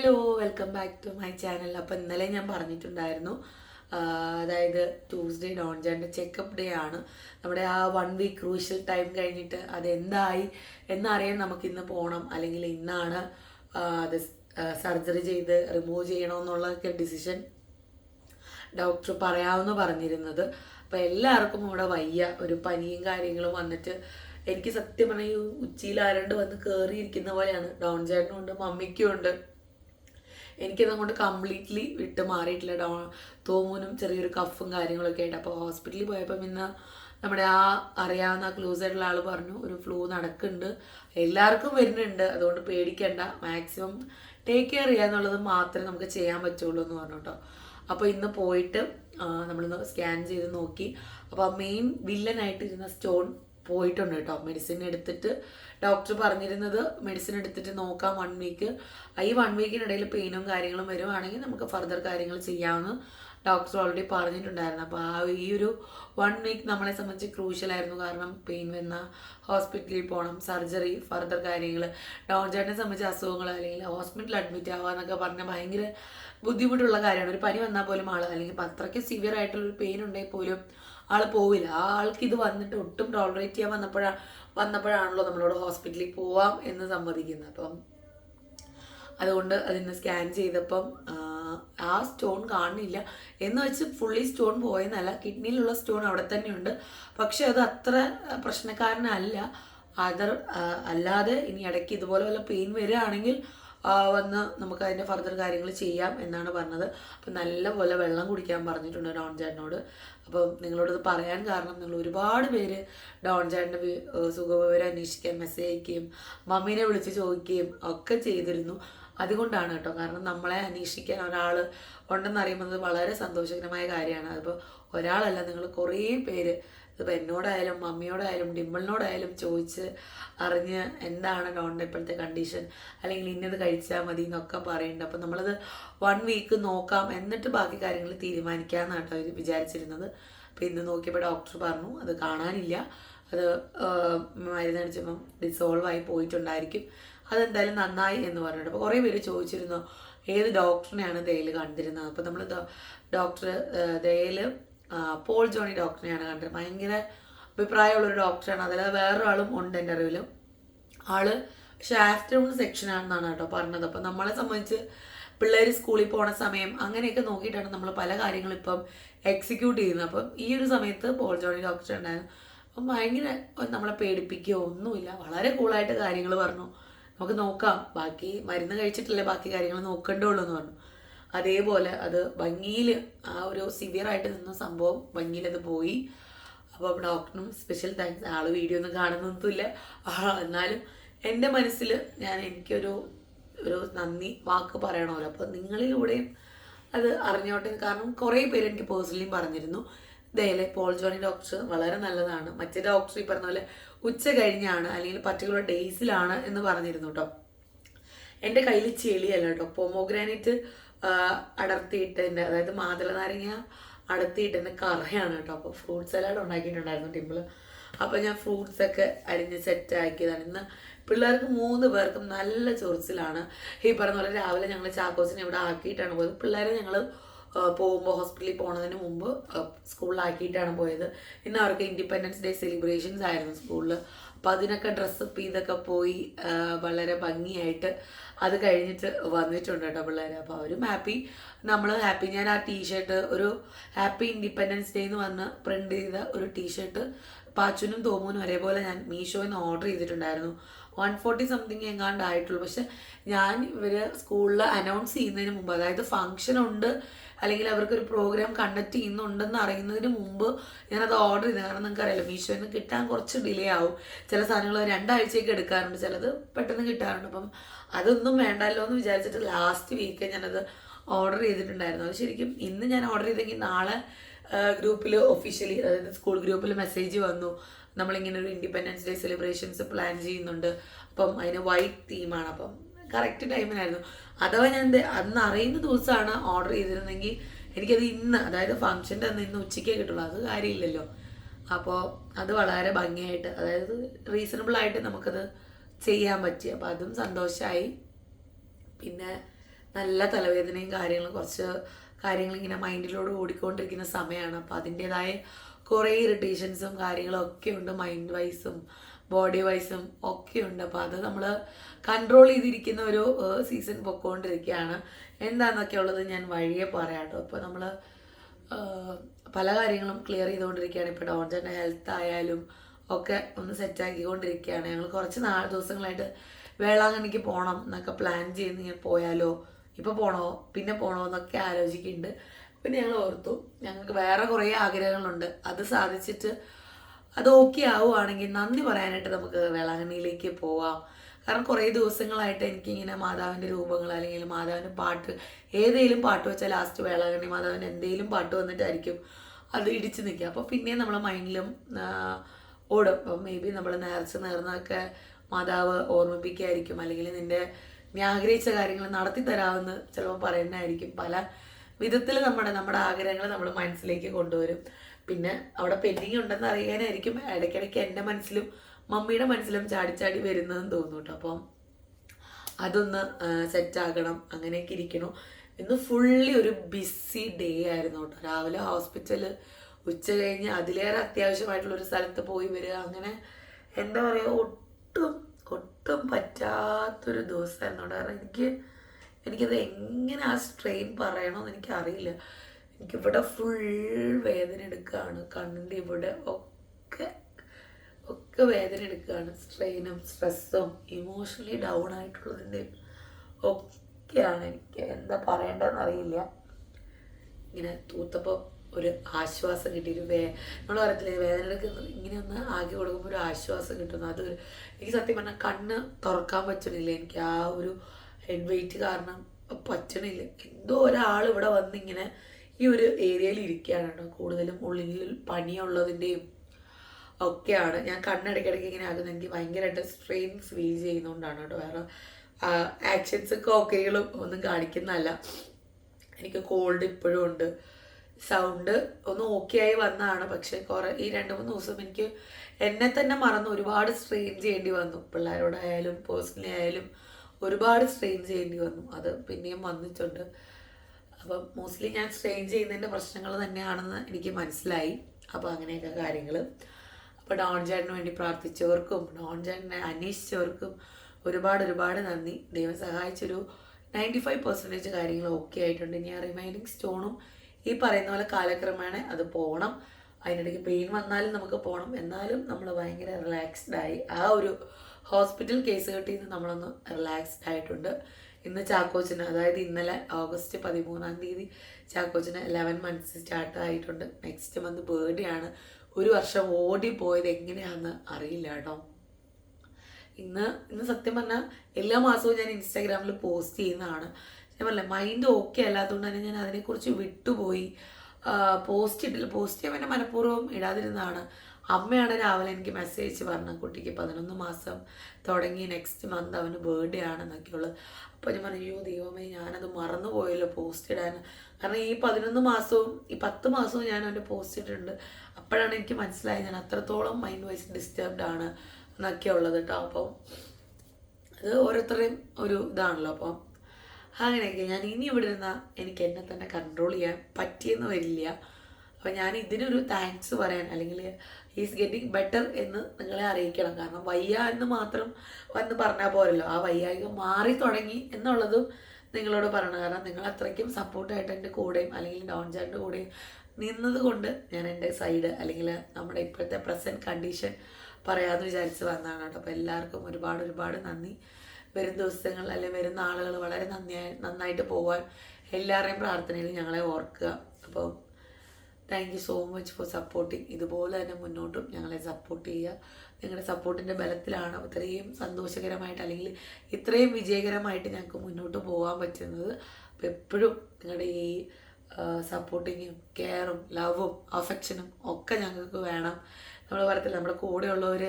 Hello welcome back to my channel അപ്പോൾ ഇന്നലെ ഞാൻ പറഞ്ഞിട്ടുണ്ടായിരുന്നു അതായത് ട്യൂസ്ഡേ ഡോൺജാന്റെ ചെക്കപ്പ് ഡേ ആണ്. നമ്മുടെ ആ വൺ വീക്ക് ക്രൂഷ്യൽ ടൈം കഴിഞ്ഞിട്ട് അതെന്തായി എന്നറിയാൻ നമുക്ക് ഇന്ന് പോകണം അല്ലെങ്കിൽ ഇന്നാണ് അത് സർജറി ചെയ്ത് റിമൂവ് ചെയ്യണമെന്നുള്ളതൊക്കെ ഡിസിഷൻ ഡോക്ടർ പറയാമെന്ന് പറഞ്ഞിരുന്നത്. അപ്പോൾ എല്ലാവർക്കും ഇവിടെ വയ്യ. ഒരു പനിയും കാര്യങ്ങളും വന്നിട്ട് എനിക്ക് സത്യം പറഞ്ഞാൽ ഉച്ചിയിൽ ആരണ്ട് വന്ന് കയറിയിരിക്കുന്ന പോലെയാണ്. ഡോൺ ചേട്ടനും ഉണ്ട് മമ്മിക്കും ഉണ്ട്. എനിക്കത് അങ്ങോട്ട് കംപ്ലീറ്റ്ലി വിട്ട് മാറിയിട്ടില്ല തോമൂനും ചെറിയൊരു കഫും കാര്യങ്ങളൊക്കെ ആയിട്ട്. അപ്പോൾ ഹോസ്പിറ്റലിൽ പോയപ്പം ഇന്ന് നമ്മുടെ ആ അറിയാവുന്ന ക്ലോസ് ആയിട്ടുള്ള ആൾ പറഞ്ഞു ഒരു ഫ്ലൂ നടക്കുന്നുണ്ട്. എല്ലാവർക്കും വരുന്നുണ്ട്. അതുകൊണ്ട് പേടിക്കണ്ട. മാക്സിമം ടേക്ക് കെയർ ചെയ്യുക എന്നുള്ളത് മാത്രമേ നമുക്ക് ചെയ്യാൻ പറ്റുള്ളൂ എന്ന് പറഞ്ഞു കേട്ടോ. അപ്പോൾ ഇന്ന് പോയിട്ട് നമ്മളിന്ന് സ്കാൻ ചെയ്ത് നോക്കി. അപ്പോൾ മെയിൻ വില്ലനായിട്ടിരുന്ന സ്റ്റോൺ പോയിട്ടുണ്ട് കേട്ടോ. മെഡിസിൻ എടുത്തിട്ട് ഡോക്ടർ പറഞ്ഞിരുന്നത് മെഡിസിൻ എടുത്തിട്ട് നോക്കാം വൺ വീക്ക് ഈ വൺ വീക്കിനിടയിൽ പെയിനും കാര്യങ്ങളും വരുവാണെങ്കിൽ നമുക്ക് ഫർദർ കാര്യങ്ങൾ ചെയ്യാമെന്ന് ഡോക്ടർ ഓൾറെഡി പറഞ്ഞിട്ടുണ്ടായിരുന്നു. അപ്പോൾ ആ ഈ ഒരു വൺ വീക്ക് നമ്മളെ സംബന്ധിച്ച് ക്രൂഷ്യലായിരുന്നു കാരണം പെയിൻ വന്ന ഹോസ്പിറ്റലിൽ പോകണം സർജറി ഫർദർ കാര്യങ്ങൾ ഡോൺ ചേട്ടനെ സംബന്ധിച്ച് അസുഖങ്ങൾ അല്ലെങ്കിൽ ഹോസ്പിറ്റലിൽ അഡ്മിറ്റ് ആവുക എന്നൊക്കെ പറഞ്ഞാൽ ഭയങ്കര ബുദ്ധിമുട്ടുള്ള കാര്യമാണ്. ഒരു പനി വന്നാൽ പോലും ആൾ അല്ലെങ്കിൽ അത്രയ്ക്ക് സിവിയർ ആയിട്ടുള്ളൊരു പെയിൻ ഉണ്ടെങ്കിൽ പോലും ആൾ പോവില്ല. ആ ആൾക്ക് ഇത് വന്നിട്ട് ഒട്ടും ടോളറേറ്റ് ചെയ്യാൻ വന്നപ്പോഴാണ് വന്നപ്പോഴാണല്ലോ നമ്മളോട് ഹോസ്പിറ്റലിൽ പോവാം എന്ന് സമ്മതിക്കുന്നത്. അപ്പം അതുകൊണ്ട് അതിന് സ്കാൻ ചെയ്തപ്പം ആ, സ്റ്റോൺ കാണുന്നില്ല എന്ന് വെച്ച് ഫുള്ളി സ്റ്റോൺ പോയെന്നല്ല കിഡ്നിയിലുള്ള സ്റ്റോൺ അവിടെ തന്നെയുണ്ട്. പക്ഷെ അത് അത്ര പ്രശ്നക്കാരനല്ല. അതർ അല്ലാതെ ഇനി ഇടയ്ക്ക് ഇതുപോലെ വല്ല പെയിൻ വരികയാണെങ്കിൽ വന്ന് നമുക്ക് അതിന്റെ ഫർദർ കാര്യങ്ങൾ ചെയ്യാം എന്നാണ് പറഞ്ഞത്. അപ്പം നല്ലപോലെ വെള്ളം കുടിക്കാൻ പറഞ്ഞിട്ടുണ്ട് ഡോൺ ചേട്ടനോട്. അപ്പം നിങ്ങളോട് പറയാൻ കാരണം നിങ്ങൾ ഒരുപാട് പേര് ഡോൺ ചേട്ടന്റെ സുഖവിവരം അന്വേഷിക്കാൻ മെസ്സേജ് അയക്കുകയും മമ്മീനെ വിളിച്ച് ചോദിക്കുകയും ഒക്കെ ചെയ്തിരുന്നു. അതുകൊണ്ടാണ് കേട്ടോ. കാരണം നമ്മളെ അന്വേഷിക്കാൻ ഒരാൾ ഉണ്ടെന്ന് അറിയുന്നത് വളരെ സന്തോഷകരമായ കാര്യമാണ്. അതിപ്പോൾ ഒരാളല്ല നിങ്ങൾ കുറേ പേര് ഇതിപ്പോൾ എന്നോടായാലും മമ്മിയോടായാലും ഡിമ്പിളിനോടായാലും ചോദിച്ച് അറിഞ്ഞ് എന്താണ് ഡോണിന്റെ ഇപ്പോഴത്തെ കണ്ടീഷൻ അല്ലെങ്കിൽ ഇന്നത് കഴിച്ചാൽ മതി എന്നൊക്കെ പറയുന്നുണ്ട്. അപ്പോൾ നമ്മളത് വൺ വീക്ക് നോക്കാം എന്നിട്ട് ബാക്കി കാര്യങ്ങൾ തീരുമാനിക്കാമെന്നാണ് കേട്ടോ ഇത് വിചാരിച്ചിരുന്നത്. അപ്പോൾ ഇന്ന് നോക്കിയപ്പോൾ ഡോക്ടർ പറഞ്ഞു അത് കാണാനില്ല. അത് മരുന്നടിച്ചപ്പം ഡിസോൾവ് ആയി പോയിട്ടുണ്ടായിരിക്കും. അതെന്തായാലും നന്നായി എന്ന് പറഞ്ഞിട്ട്. അപ്പോൾ കുറേ പേര് ചോദിച്ചിരുന്നു ഏത് ഡോക്ടറിനെയാണ് ദയയിൽ കണ്ടിരുന്നത്? അപ്പോൾ നമ്മൾ ഡോക്ടർ ദയയിൽ പോൾ ജോണി ഡോക്ടറിനെയാണ് കണ്ടത് ഭയങ്കര അഭിപ്രായമുള്ളൊരു ഡോക്ടറാണ്. അതിൽ വേറൊരാളും ഉണ്ട് എന്റെ അറിവിൽ ആൾ പക്ഷെ ആഫ്റ്റർനൂൺ സെക്ഷനാണെന്നാണ് കേട്ടോ പറഞ്ഞത്. അപ്പം നമ്മളെ സംബന്ധിച്ച് പിള്ളേർ സ്കൂളിൽ പോണ സമയം അങ്ങനെയൊക്കെ നോക്കിയിട്ടാണ് നമ്മൾ പല കാര്യങ്ങളും ഇപ്പം എക്സിക്യൂട്ട് ചെയ്യുന്നത്. അപ്പം ഈ ഒരു സമയത്ത് പോൾ ജോണി ഡോക്ടർ ഉണ്ടായിരുന്നു അപ്പം ഭയങ്കര നമ്മളെ പേടിപ്പിക്കുകയോ ഒന്നുമില്ല. വളരെ കൂളായിട്ട് കാര്യങ്ങൾ പറഞ്ഞു. നമുക്ക് നോക്കാം. ബാക്കി മരുന്ന് കഴിച്ചിട്ടില്ല? ബാക്കി കാര്യങ്ങൾ നോക്കേണ്ടുള്ളൂ എന്ന് പറഞ്ഞു. അതേപോലെ അത് ഭംഗിയിൽ ആ ഒരു സിവിയറായിട്ട് നിന്ന സംഭവം ഭംഗിയിൽ അത് പോയി. അപ്പോൾ ഡോക്ടറിനും സ്പെഷ്യൽ താങ്ക്സ് ആൾ വീഡിയോ ഒന്നും കാണുന്നൊന്നുമില്ല. എന്നാലും എന്റെ മനസ്സിൽ ഞാൻ എനിക്കൊരു ഒരു നന്ദി വാക്ക് പറയണമല്ലോ. അപ്പോൾ നിങ്ങളിലൂടെയും അത് അറിഞ്ഞോട്ടെ. കാരണം കുറേ പേര് എനിക്ക് പേഴ്സണലിയും പറഞ്ഞിരുന്നു. ദയലെ പോൾ ജോണി ഡോക്ടർ വളരെ നല്ലതാണ്. മറ്റേ ഡോക്ടർ ഈ പറഞ്ഞ പോലെ ഉച്ച കഴിഞ്ഞാണ് അല്ലെങ്കിൽ പർട്ടിക്കുലർ ഡേയ്സിലാണ് എന്ന് പറഞ്ഞിരുന്നു കേട്ടോ എന്റെ കയ്യിൽ ചെളിയല്ല കേട്ടോ പൊമോഗ്രാനൈറ്റ് അടർത്തിയിട്ടതിന്റെ അതായത് മാതള നാരങ്ങ അടർത്തിയിട്ട് എന്റെ കറയാണ് കേട്ടോ അപ്പോൾ ഫ്രൂട്ട് സലാഡ് ഉണ്ടാക്കിയിട്ടുണ്ടായിരുന്നു ടിമ്പിൾ. അപ്പോൾ ഞാൻ ഫ്രൂട്ട്സ് ഒക്കെ അരിഞ്ഞ് സെറ്റ് ആക്കിയതാണ്. ഇന്ന് പിള്ളേർക്ക് മൂന്ന് പേർക്കും നല്ല ചൊറിച്ചിലാണ്. ഈ പറഞ്ഞ പോലെ രാവിലെ ഞങ്ങൾ ചാക്കോസിനെ ഇവിടെ ആക്കിയിട്ടാണ് പോയത്. പിള്ളേരെ ഞങ്ങൾ പോകുമ്പോൾ ഹോസ്പിറ്റലിൽ പോകുന്നതിന് മുമ്പ് സ്കൂളിലാക്കിയിട്ടാണ് പോയത്. ഇന്ന് അവർക്ക് ഇൻഡിപെൻഡൻസ് ഡേ സെലിബ്രേഷൻസ് ആയിരുന്നു സ്കൂളിൽ അപ്പോൾ അതിനൊക്കെ ഡ്രസ്സപ്പ് ചെയ്തൊക്കെ പോയി വളരെ ഭംഗിയായിട്ട് അത് കഴിഞ്ഞിട്ട് വന്നിട്ടുണ്ട് കേട്ടോ പിള്ളേർ അപ്പോൾ അവരും ഹാപ്പി നമ്മൾ ഹാപ്പി ഞാൻ ആ ടീഷർട്ട് ഒരു ഹാപ്പി ഇൻഡിപെൻഡൻസ് ഡേ എന്ന് വന്ന് പ്രിന്റ് ചെയ്ത ഒരു ടീഷർട്ട് പാച്ചുനും തോമൂനും ഒരേപോലെ ഞാൻ മീഷോയിൽ നിന്ന് ഓർഡർ ചെയ്തിട്ടുണ്ടായിരുന്നു. വൺ ഫോർട്ടി സംതിങ് എങ്ങാണ്ട് ആയിട്ടുള്ളൂ പക്ഷെ ഞാൻ ഇവർ സ്കൂളിൽ അനൗൺസ് ചെയ്യുന്നതിന് മുമ്പ് അതായത് ഫംഗ്ഷൻ ഉണ്ട് അല്ലെങ്കിൽ അവർക്കൊരു പ്രോഗ്രാം കണ്ടക്ട് ചെയ്യുന്നുണ്ടെന്ന് അറിയുന്നതിന് മുമ്പ് ഞാനത് ഓർഡർ ചെയ്തു കാരണം നിങ്ങൾക്ക് അറിയാലോ മീഷോയിൽ നിന്ന് കിട്ടാൻ കുറച്ച് ഡിലേ ആവും. ചില സാധനങ്ങൾ രണ്ടാഴ്ചയൊക്കെ എടുക്കാറുണ്ട്. ചിലത് പെട്ടെന്ന് കിട്ടാറുണ്ട്. അപ്പം അതൊന്നും വേണ്ടല്ലോ എന്ന് വിചാരിച്ചിട്ട് ലാസ്റ്റ് വീക്ക് ഞാനത് ഓർഡർ ചെയ്തിട്ടുണ്ടായിരുന്നു. അത് ശരിക്കും ഇന്ന് ഞാൻ ഓർഡർ ചെയ്തെങ്കിൽ നാളെ ഗ്രൂപ്പിൽ ഒഫീഷ്യലി അതായത് സ്കൂൾ ഗ്രൂപ്പിൽ മെസ്സേജ് വന്നു. നമ്മളിങ്ങനെ ഒരു ഇൻഡിപെൻഡൻസ് ഡേ സെലിബ്രേഷൻസ് പ്ലാൻ ചെയ്യുന്നുണ്ട്. അപ്പം അതിന് വൈറ്റ് തീമാണ് അപ്പം കറക്റ്റ് ടൈമിനായിരുന്നു അഥവാ ഞാൻ അന്ന് അറിയുന്ന ദിവസമാണ് ഓർഡർ ചെയ്തിരുന്നെങ്കിൽ എനിക്കത് ഇന്ന് അതായത് ഫംഗ്ഷന്റെ അന്ന് ഇന്ന് ഉച്ചയ്ക്കേ കിട്ടുള്ളൂ. അത് കാര്യമില്ലല്ലോ. അപ്പോൾ അത് വളരെ ഭംഗിയായിട്ട് അതായത് റീസണബിൾ ആയിട്ട് നമുക്കത് ചെയ്യാൻ പറ്റി. അപ്പോൾ അതും സന്തോഷമായി പിന്നെ നല്ല തലവേദനയും കാര്യങ്ങളും കുറച്ച് കാര്യങ്ങൾ ഇങ്ങനെ മൈൻഡിലൂടെ ഓടിക്കൊണ്ടിരിക്കുന്ന സമയമാണ് അപ്പോൾ അതിന്റെതായ കുറേ ഇറിറ്റേഷൻസും കാര്യങ്ങളും ഒക്കെ ഉണ്ട് മൈൻഡ് വൈസും ബോഡി വൈസും ഒക്കെ ഉണ്ട്. അപ്പോൾ അത് നമ്മൾ കൺട്രോൾ ചെയ്തിരിക്കുന്ന ഒരു സീസൺ പൊക്കോണ്ടിരിക്കുകയാണ് എന്താണെന്നൊക്കെ ഉള്ളത് ഞാൻ വഴിയെ പറയാം കേട്ടോ അപ്പോൾ നമ്മൾ പല കാര്യങ്ങളും ക്ലിയർ ചെയ്തുകൊണ്ടിരിക്കുകയാണ് ഇപ്പോൾ ഡോൺജന്റെ ഹെൽത്ത് ആയാലും ഒക്കെ ഒന്ന് സെറ്റാക്കിക്കൊണ്ടിരിക്കുകയാണ് ഞങ്ങൾ കുറച്ച് നാല് ദിവസങ്ങളായിട്ട് വേളാങ്കണ്ണിക്ക് പോകണം എന്നൊക്കെ പ്ലാൻ ചെയ്ത് ഇങ്ങനെ പോയാലോ ഇപ്പോൾ പോണോ? പിന്നെ പോണോ എന്നൊക്കെ ആലോചിക്കുന്നുണ്ട്. പിന്നെ ഞങ്ങൾ ഓർത്തു ഞങ്ങൾക്ക് വേറെ കുറേ ആഗ്രഹങ്ങളുണ്ട്. അത് സാധിച്ചിട്ട് അത് ഓക്കെ ആവുകയാണെങ്കിൽ നന്ദി പറയാനായിട്ട് നമുക്ക് വേളാങ്കണ്ണിയിലേക്ക് പോവാം. കാരണം കുറേ ദിവസങ്ങളായിട്ട് എനിക്കിങ്ങനെ മാതാവിന്റെ രൂപങ്ങൾ അല്ലെങ്കിൽ മാതാവിന്റെ പാട്ട് ഏതെങ്കിലും പാട്ട് വെച്ചാൽ ലാസ്റ്റ് വേളാങ്കണ്ണി മാതാവിന്റെ എന്തെങ്കിലും പാട്ട് വന്നിട്ടായിരിക്കും അത് ഇടിച്ചു നിൽക്കുക. അപ്പോൾ പിന്നെ നമ്മളെ മൈൻഡിലും ഓടും. അപ്പം മേ ബി നമ്മൾ നേർച്ച നേർന്നൊക്കെ മാതാവ് ഓർമ്മിപ്പിക്കുകയായിരിക്കും അല്ലെങ്കിൽ നിന്റെ നീ ആഗ്രഹിച്ച കാര്യങ്ങൾ നടത്തി തരാമെന്ന് ചിലപ്പോൾ പറയുന്നതായിരിക്കും. പല വിധത്തിൽ നമ്മുടെ നമ്മുടെ ആഗ്രഹങ്ങൾ നമ്മൾ മനസ്സിലേക്ക് കൊണ്ടുവരും. പിന്നെ അവിടെ പെൻഡിങ് ഉണ്ടെന്ന് അറിയാനായിരിക്കും. ഇടയ്ക്കിടയ്ക്ക് എന്റെ മനസ്സിലും മമ്മിയുടെ മനസ്സിലും ചാടി ചാടി വരുന്നതെന്ന് തോന്നുന്നു കേട്ടോ. അപ്പം അതൊന്ന് സെറ്റാക്കണം അങ്ങനെയൊക്കെ ഇരിക്കണം. ഇന്ന് ഫുള്ളി ഒരു ബിസി ഡേ ആയിരുന്നു കേട്ടോ. രാവിലെ ഹോസ്പിറ്റൽ ഉച്ച കഴിഞ്ഞ് അതിലേറെ അത്യാവശ്യമായിട്ടുള്ള ഒരു സ്ഥലത്ത് പോയി വരിക. അങ്ങനെ എന്താ പറയുക ഒട്ടും ഒട്ടും പറ്റാത്തൊരു ദിവസമായിരുന്നു കാരണം എനിക്ക് എനിക്കത് എങ്ങനെ ആ സ്ട്രെയിൻ പറയണമെന്ന് എനിക്കറിയില്ല. എനിക്കിവിടെ ഫുൾ വേദന എടുക്കുകയാണ് കണ്ണിന്റെ ഇവിടെ ഒക്കെ ഒക്കെ വേദന എടുക്കുകയാണ് സ്ട്രെയിനും സ്ട്രെസ്സും ഇമോഷണലി ഡൗൺ ആയിട്ടുള്ളതിന്റെയും ഒക്കെയാണ് എനിക്ക് എന്താ പറയേണ്ടതെന്ന് അറിയില്ല. ഇങ്ങനെ തൂത്തപ്പോൾ ഒരു ആശ്വാസം കിട്ടി ഒരു വേ നമ്മൾ പറയത്തില്ലേ വേദന ഇങ്ങനെ ഒന്ന് ആക്കി കൊടുക്കുമ്പോൾ ഒരു ആശ്വാസം കിട്ടുന്നു. അത് എനിക്ക് സത്യം പറഞ്ഞാൽ കണ്ണ് തുറക്കാൻ പറ്റണില്ല. എനിക്ക് ആ ഒരു ഹെഡ് വെയിറ്റ് കാരണം പറ്റണില്ല. എന്തോ ഒരാൾ ഇവിടെ വന്നിങ്ങനെ ഈ ഒരു ഏരിയയിൽ ഇരിക്കുകയാണ് കേട്ടോ. കൂടുതലും ഉള്ളിൽ പനിയുള്ളതിന്റെയും ഒക്കെയാണ്. ഞാൻ കണ്ണിടയ്ക്കിടയ്ക്ക് ഇങ്ങനെ ആകുന്നത് എനിക്ക് ഭയങ്കരമായിട്ട് സ്ട്രെയിൻ ഫീൽ ചെയ്യുന്നതുകൊണ്ടാണ് കേട്ടോ. വേറെ ആക്ഷൻസൊക്കെ ഓക്കെകളും ഒന്നും കാണിക്കുന്നതല്ല. എനിക്ക് കോൾഡ് ഇപ്പോഴും ഉണ്ട്. സൗണ്ട് ഒന്ന് ഓക്കെ ആയി വന്നതാണ്. പക്ഷെ കുറെ ഈ രണ്ട് മൂന്ന് ദിവസം എനിക്ക് എന്നെ തന്നെ മറന്ന് ഒരുപാട് സ്ട്രെയിൻ ചെയ്യേണ്ടി വന്നു. പിള്ളേരോടായാലും പേഴ്സണലി ആയാലും ഒരുപാട് സ്ട്രെയിൻ ചെയ്യേണ്ടി വന്നു. അത് പിന്നെയും വന്നിട്ടുണ്ട്. അപ്പം മോസ്റ്റ്ലി ഞാൻ സ്ട്രെയിൻ ചെയ്യുന്നതിന്റെ പ്രശ്നങ്ങൾ തന്നെയാണെന്ന് എനിക്ക് മനസ്സിലായി. അപ്പോൾ അങ്ങനെയൊക്കെ കാര്യങ്ങൾ. അപ്പോൾ ഡോൺ ചേട്ടന് വേണ്ടി പ്രാർത്ഥിച്ചവർക്കും ഡോൺ ചേട്ടനെ അന്വേഷിച്ചവർക്കും ഒരുപാട് ഒരുപാട് നന്ദി. ദൈവം സഹായിച്ചൊരു നയന്റി ഫൈവ് പെർസെന്റേജ് കാര്യങ്ങൾ ഓക്കെ ആയിട്ടുണ്ട്. ഇനി ആ റിമൈനിങ് സ്റ്റോണും ഈ പറയുന്ന പോലെ കാലക്രമേണ അത് പോകണം അതിനിടയ്ക്ക് പെയിൻ വന്നാലും നമുക്ക് പോകണം എന്നാലും നമ്മൾ ഭയങ്കര റിലാക്സ്ഡ് ആയി. ആ ഒരു ഹോസ്പിറ്റൽ കേസ് കെട്ടിൽ നിന്ന് നമ്മളൊന്ന് റിലാക്സ്ഡ് ആയിട്ടുണ്ട്. ഇന്ന് ചാക്കോച്ചിന് അതായത് ഇന്നലെ ഓഗസ്റ്റ് പതിമൂന്നാം തീയതി ചാക്കോച്ചിന് ലെവൻ മന്ത്സ് സ്റ്റാർട്ട് ആയിട്ടുണ്ട്. നെക്സ്റ്റ് മന്ത് ബേർഡേ ആണ്. ഒരു വർഷം ഓടിപ്പോയത് എങ്ങനെയാണെന്ന് അറിയില്ല കേട്ടോ. ഇന്ന് ഇന്ന് സത്യം പറഞ്ഞാൽ എല്ലാ മാസവും ഞാൻ ഇൻസ്റ്റാഗ്രാമിൽ പോസ്റ്റ് ചെയ്യുന്നതാണ്. ഞാൻ പറഞ്ഞില്ല മൈൻഡ് ഓക്കെ അല്ലാത്തതുകൊണ്ട് തന്നെ ഞാൻ അതിനെക്കുറിച്ച് വിട്ടുപോയി. പോസ്റ്റ് ഇട്ടില്ല. പോസ്റ്റ് ചെയ്യാൻ പിന്നെ മനഃപൂർവം ഇടാതിരുന്നതാണ്. അമ്മയാണ് രാവിലെ എനിക്ക് മെസ്സേജ് പറഞ്ഞ കുട്ടിക്ക് പതിനൊന്ന് മാസം തുടങ്ങി നെക്സ്റ്റ് മന്ത് അവന് ബർത്ത്ഡേ ആണെന്നൊക്കെയുള്ളത് അപ്പോൾ ഞാൻ പറഞ്ഞു അയ്യോ ദൈവമേ ഞാനത് മറന്നുപോയല്ലോ പോസ്റ്റ് ഇടാൻ. കാരണം ഈ പതിനൊന്ന് മാസവും ഈ പത്ത് മാസവും ഞാൻ അവന്റെ പോസ്റ്റ് ഇട്ടിട്ടുണ്ട്. അപ്പോഴാണ് എനിക്ക് മനസ്സിലായത് ഞാൻ അത്രത്തോളം മൈൻഡ് വൈസ് ഡിസ്റ്റർബ്ഡ് ആണ് എന്നൊക്കെ ഉള്ളത് കേട്ടോ. അപ്പം അത് ഓരോരുത്തരുടെയും ഒരു ഇതാണല്ലോ. അപ്പം അങ്ങനെയൊക്കെ. ഞാൻ ഇനി ഇവിടെ നിന്നാൽ എനിക്ക് എന്നെ തന്നെ കൺട്രോൾ ചെയ്യാൻ പറ്റിയെന്ന് വരില്ല. അപ്പോൾ ഞാൻ ഇതിനൊരു താങ്ക്സ് പറയാൻ അല്ലെങ്കിൽ ഈസ് ഗെറ്റിംഗ് ബെറ്റർ എന്ന് നിങ്ങളെ അറിയിക്കണം. കാരണം വയ്യ എന്ന് മാത്രം വന്ന് പറഞ്ഞാൽ പോരല്ലോ. ആ വയ്യായിക മാറി തുടങ്ങി എന്നുള്ളതും നിങ്ങളോട് പറയണം. കാരണം നിങ്ങൾ അത്രയ്ക്കും സപ്പോർട്ടായിട്ട് എന്റെ കൂടെയും അല്ലെങ്കിൽ ഡോൺ ചാന്റെ കൂടെയും നിന്നത് കൊണ്ട് ഞാൻ എന്റെ സൈഡ് അല്ലെങ്കിൽ നമ്മുടെ ഇപ്പോഴത്തെ പ്രസന്റ് കണ്ടീഷൻ പറയാമെന്ന് വിചാരിച്ച് വന്നതാണ് കേട്ടോ. അപ്പോൾ എല്ലാവർക്കും ഒരുപാട് ഒരുപാട് നന്ദി. വരും ദിവസങ്ങൾ അല്ലെങ്കിൽ വരുന്ന ആളുകൾ വളരെ നന്ദിയായി നന്നായിട്ട് പോകാൻ എല്ലാവരുടെയും പ്രാർത്ഥനയിൽ ഞങ്ങളെ ഓർക്കുക. അപ്പോൾ thank you so much for supporting ഇതുപോലെ തന്നെ മുന്നോട്ടും ഞങ്ങളെ സപ്പോർട്ട് ചെയ്യുക. നിങ്ങളുടെ സപ്പോർട്ടിന്റെ ബലത്തിലാണ് ഇത്രയും സന്തോഷകരമായിട്ട് അല്ലെങ്കിൽ ഇത്രയും വിജയകരമായിട്ട് ഞങ്ങൾക്ക് മുന്നോട്ട് പോകാൻ പറ്റുന്നത്. അപ്പോൾ എപ്പോഴും നിങ്ങളുടെ ഈ സപ്പോർട്ടിങ്ങും കെയറും ലവും അഫെക്ഷനും ഒക്കെ ഞങ്ങൾക്ക് വേണം. നമ്മൾ പറയത്തില്ല നമ്മുടെ കൂടെയുള്ളവർ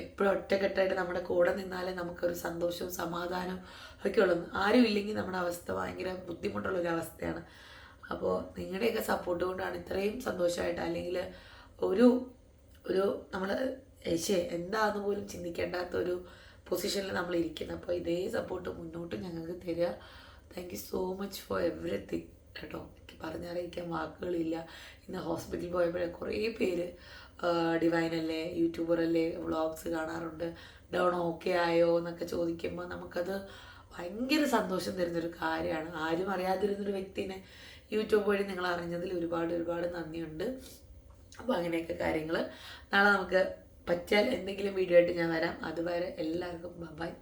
എപ്പോഴും ഒറ്റക്കെട്ടായിട്ട് നമ്മുടെ കൂടെ നിന്നാലേ നമുക്കൊരു സന്തോഷവും സമാധാനവും ഒക്കെ ഉള്ളൂ. ആരും ഇല്ലെങ്കിൽ നമ്മുടെ അവസ്ഥ ഭയങ്കര ബുദ്ധിമുട്ടുള്ള ഒരു അവസ്ഥയാണ്. അപ്പോൾ നിങ്ങളുടെയൊക്കെ സപ്പോർട്ട് കൊണ്ടാണ് ഇത്രയും സന്തോഷമായിട്ട് അല്ലെങ്കിൽ ഒരു ഒരു നമ്മൾ ശേ എന്താന്ന് പോലും ചിന്തിക്കേണ്ടാത്ത ഒരു പൊസിഷനിൽ നമ്മൾ ഇരിക്കുന്നത് അപ്പോൾ ഇതേ സപ്പോർട്ട് മുന്നോട്ട് ഞങ്ങൾക്ക് തരിക. Thank you so much for everything കേട്ടോ എനിക്ക് പറഞ്ഞറിയിക്കാൻ വാക്കുകളില്ല. ഇന്ന് ഹോസ്പിറ്റലിൽ പോയപ്പോഴേ കുറേ പേര് ഡിവൈൻ അല്ലേ യൂട്യൂബർ അല്ലേ വ്ളോഗ്സ് കാണാറുണ്ട്. ഡൗൺ ഓക്കെ ആയോ എന്നൊക്കെ ചോദിക്കുമ്പോൾ നമുക്കത് ഭയങ്കര സന്തോഷം തരുന്നൊരു കാര്യമാണ്. ആരും അറിയാതിരുന്നൊരു വ്യക്തിനെ യൂട്യൂബ് വഴി നിങ്ങൾ അറിഞ്ഞതിൽ ഒരുപാട് ഒരുപാട് നന്ദിയുണ്ട്. അപ്പോൾ അങ്ങനെയൊക്കെ കാര്യങ്ങൾ നാളെ നമുക്ക് പറ്റിയാൽ എന്തെങ്കിലും വീഡിയോ ആയിട്ട് ഞാൻ വരാം. അതുവരെ എല്ലാവർക്കും ബൈ